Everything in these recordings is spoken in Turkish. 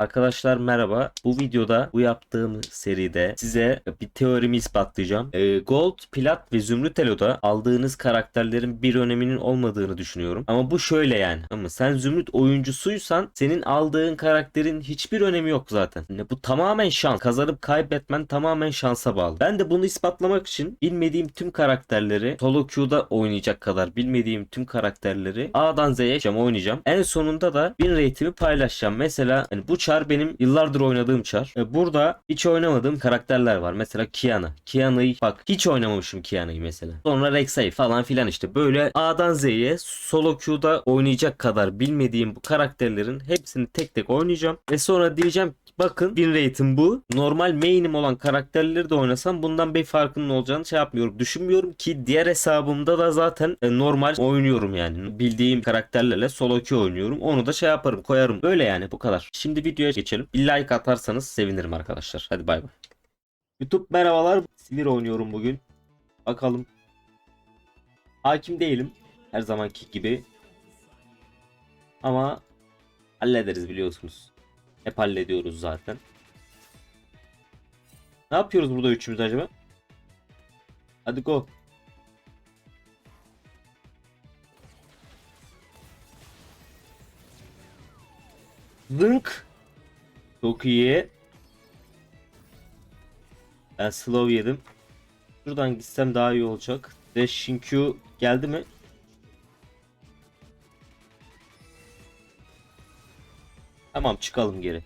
Arkadaşlar merhaba. Bu videoda bu yaptığım seride size bir teorimi ispatlayacağım. Ee, Gold, Plat ve Zümrüt Elo'da aldığınız karakterlerin bir öneminin olmadığını düşünüyorum. Ama bu şöyle yani. Ama sen Zümrüt oyuncusuysan senin aldığın karakterin hiçbir önemi yok zaten. Yani bu tamamen şans. Kazanıp kaybetmen tamamen şansa bağlı. Ben de bunu ispatlamak için bilmediğim tüm karakterleri solo queue'da oynayacak kadar bilmediğim tüm karakterleri A'dan Z'ye oynayacağım. En sonunda da win rate'imi paylaşacağım. Mesela hani bu çar benim yıllardır oynadığım çar. E, Burada hiç oynamadığım karakterler var. Mesela Kiana. Kiana'yı bak hiç oynamamışım Kiana'yı mesela. Sonra Rek'Sai falan filan işte. Böyle A'dan Z'ye solo queue'da oynayacak kadar bilmediğim bu karakterlerin hepsini tek tek oynayacağım. Ve sonra diyeceğim bakın win rate'im bu. Normal main'im olan karakterleri de oynasam bundan bir farkının olacağını şey yapmıyorum. Düşünmüyorum ki diğer hesabımda da zaten e, normal oynuyorum yani. Bildiğim karakterlerle solo queue oynuyorum. Onu da şey yaparım koyarım. Böyle yani bu kadar. Şimdi videoya geçelim. Bir like atarsanız sevinirim arkadaşlar. Hadi bay bay. YouTube merhabalar. Sivir oynuyorum bugün. Bakalım. Hakim değilim. Her zamanki gibi. Ama hallederiz biliyorsunuz. Hep hallediyoruz zaten. Ne yapıyoruz burada üçümüz acaba? Hadi go. Zınk. Çok iyi. Ben slow yedim. Şuradan gitsem daha iyi olacak. Dashing Q geldi mi? Tamam çıkalım geri.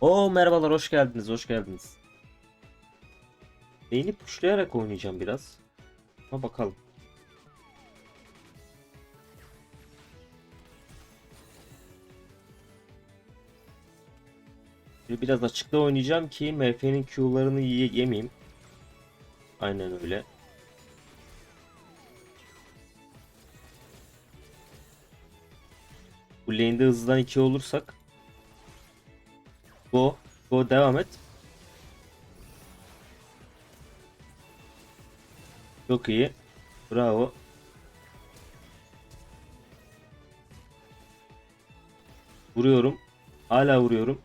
Oo merhabalar hoş geldiniz hoş geldiniz. Beyni puşlayarak oynayacağım biraz. Ama bakalım. Biraz açıkta oynayacağım ki MF'nin Q'larını ye- yemeyeyim. Aynen öyle. Bu lane'de hızdan 2 olursak Go. Go devam et. Çok iyi. Bravo. Vuruyorum. Hala vuruyorum.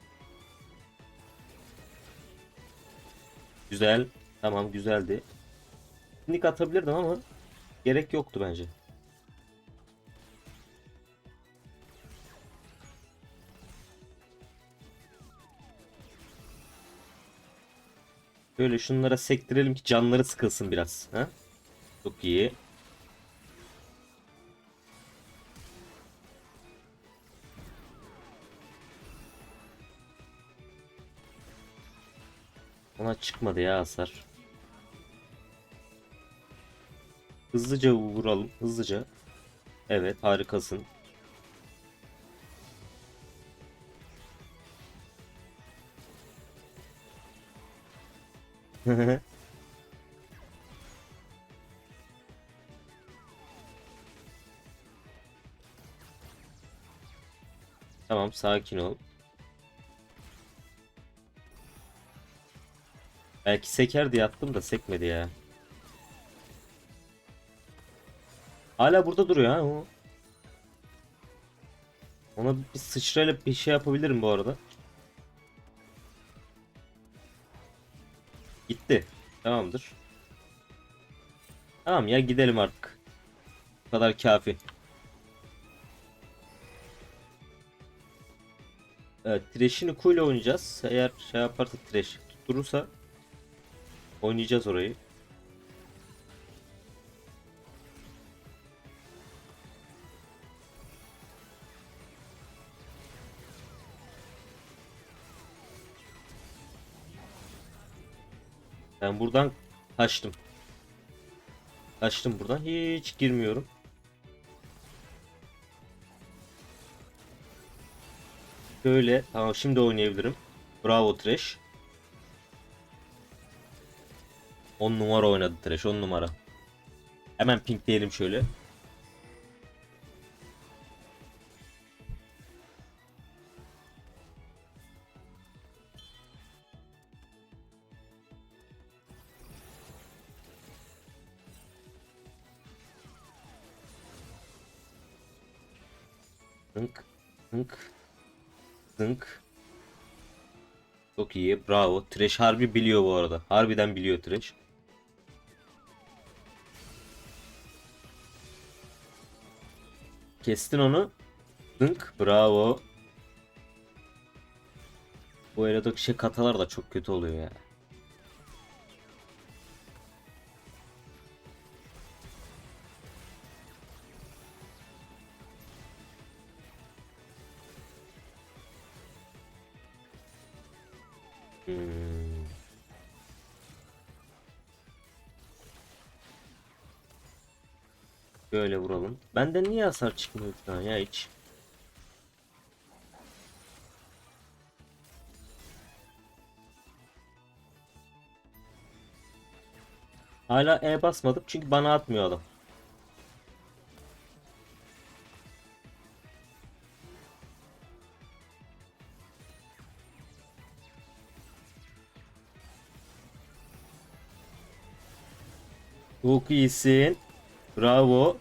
Güzel. Tamam güzeldi. Nick atabilirdim ama gerek yoktu bence. Böyle şunlara sektirelim ki canları sıkılsın biraz. Ha? Çok iyi. Ona çıkmadı ya hasar. Hızlıca vuralım. Hızlıca. Evet harikasın. Tamam sakin ol. Belki seker diye attım da sekmedi ya. Hala burada duruyor ha o. Ona bir sıçrayla bir şey yapabilirim bu arada. Gitti. Tamamdır. Tamam ya gidelim artık. Bu kadar kafi. Evet, ile oynayacağız. Eğer şey yaparsa Thresh tutturursa oynayacağız orayı. Ben buradan kaçtım. Kaçtım buradan. Hiç girmiyorum. Şöyle. Tamam şimdi oynayabilirim. Bravo Trash. 10 numara oynadı Trash 10 numara. Hemen pinkleyelim şöyle. Bravo. Trash harbi biliyor bu arada. Harbiden biliyor Trash. Kestin onu. Dınk. Bravo. Bu aradaki şey katalar da çok kötü oluyor ya. Hmm. Böyle vuralım. Benden niye hasar çıkmıyor şu an ya hiç? Hala E basmadık çünkü bana atmıyor adam. Çok iyisin. Bravo.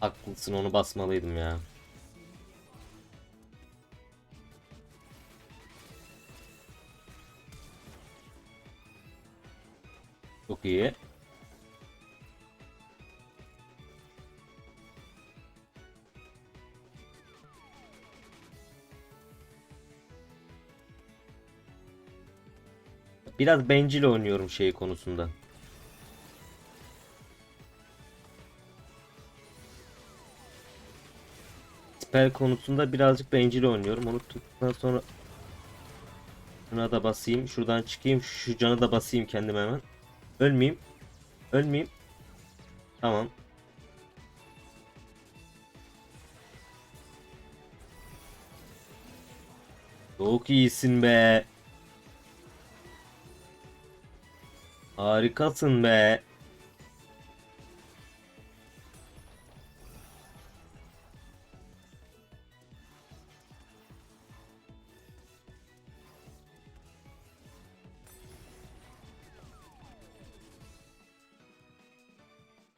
Haklısın onu basmalıydım ya. Çok iyi. Biraz bencil oynuyorum şey konusunda. Spell konusunda birazcık bencil oynuyorum. Onu tuttuktan sonra Şuna da basayım. Şuradan çıkayım. Şu canı da basayım kendime hemen. Ölmeyeyim. Ölmeyeyim. Tamam. Çok iyisin be. Harikasın be.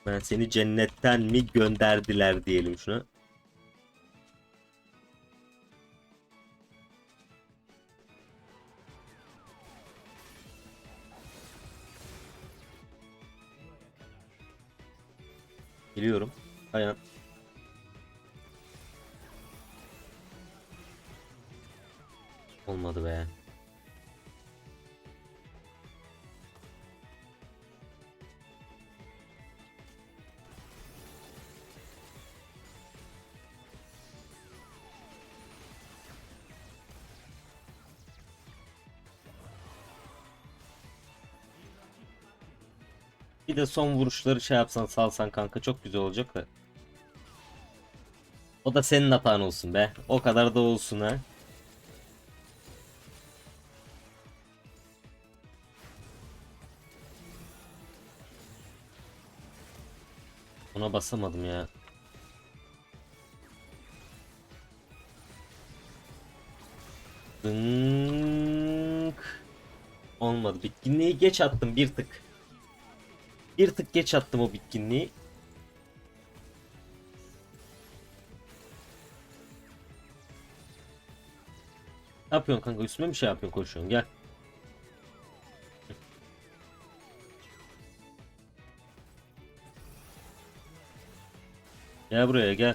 Ben seni cennetten mi gönderdiler diyelim şuna. Biliyorum. Dayan. Olmadı be. Bir de son vuruşları şey yapsan salsan kanka çok güzel olacak da. O da senin hatan olsun be. O kadar da olsun ha. Ona basamadım ya. Dınk. Olmadı. Bitkinliği geç attım bir tık. Bir tık geç attım o bitkinliği. Ne yapıyorsun kanka? Üstüme mi şey yapıyorsun koşuyorsun? Gel. Gel buraya gel.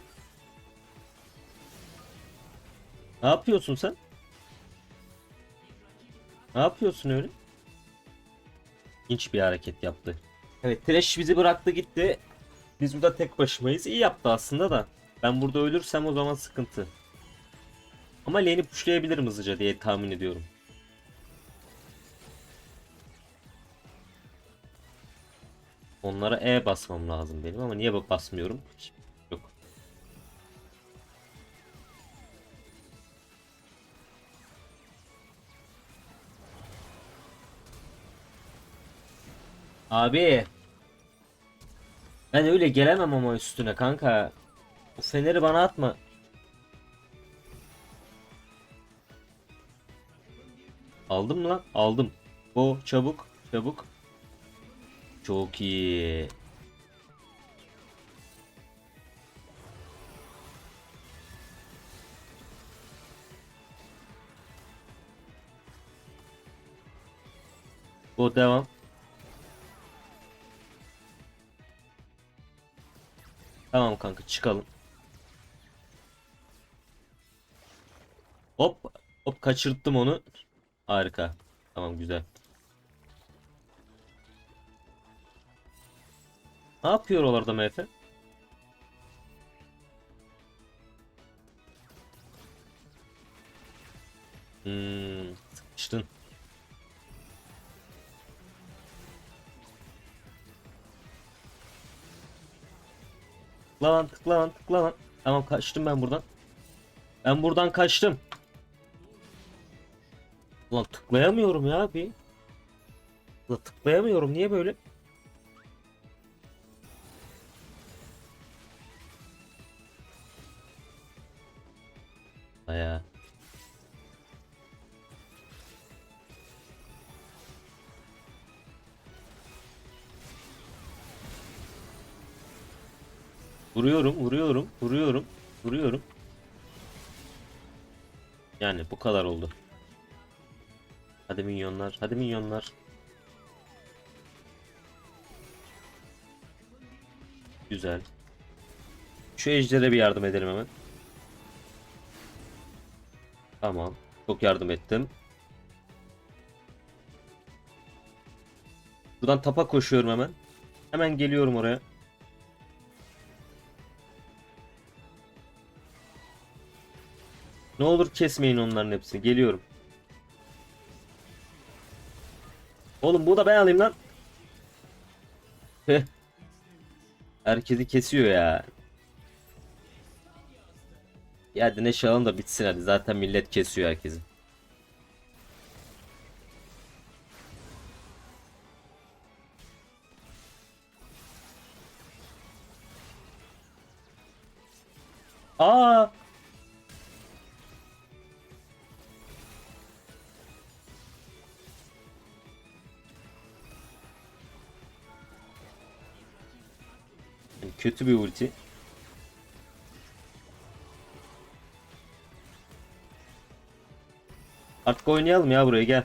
Ne yapıyorsun sen? Ne yapıyorsun öyle? İlginç bir hareket yaptı. Evet Thresh bizi bıraktı gitti. Biz burada tek başımayız. İyi yaptı aslında da. Ben burada ölürsem o zaman sıkıntı. Ama lane'i pushlayabilirim hızlıca diye tahmin ediyorum. Onlara E basmam lazım benim ama niye basmıyorum? Hiç- Abi. Ben öyle gelemem ama üstüne kanka. Bu feneri bana atma. Aldım lan? Aldım. Go çabuk çabuk. Çok iyi. Go devam. Tamam kanka çıkalım. Hop. Hop kaçırttım onu. Harika. Tamam güzel. Ne yapıyor oralarda MF? Hmm, sıkıştın. Tıkla lan tıkla lan tıkla lan. Tamam kaçtım ben buradan. Ben buradan kaçtım. Ulan tıklayamıyorum ya bir. Ulan tıklayamıyorum niye böyle? Aya. Vuruyorum, vuruyorum, vuruyorum, vuruyorum. Yani bu kadar oldu. Hadi minyonlar, hadi minyonlar. Güzel. Şu ejdere bir yardım edelim hemen. Tamam. Çok yardım ettim. Buradan tapa koşuyorum hemen. Hemen geliyorum oraya. Ne olur kesmeyin onların hepsini. Geliyorum. Oğlum bu da ben alayım lan. Herkesi kesiyor ya. Ya hadi neşe alın da bitsin hadi. Zaten millet kesiyor herkesi. Aa! Kötü bir ulti. Artık oynayalım ya buraya gel.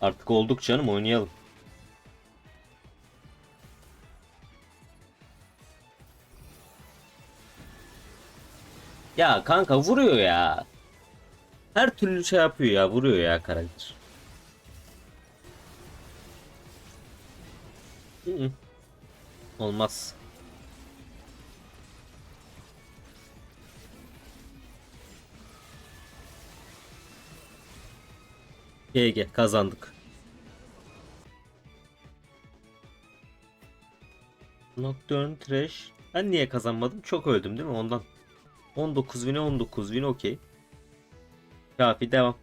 Artık olduk canım oynayalım. Ya kanka vuruyor ya. Her türlü şey yapıyor ya vuruyor ya karakter. Hı hı. Olmaz. GG kazandık. Nocturne Trash. Ben niye kazanmadım? Çok öldüm değil mi ondan? 19 win'e 19 win okey. Kafi devam.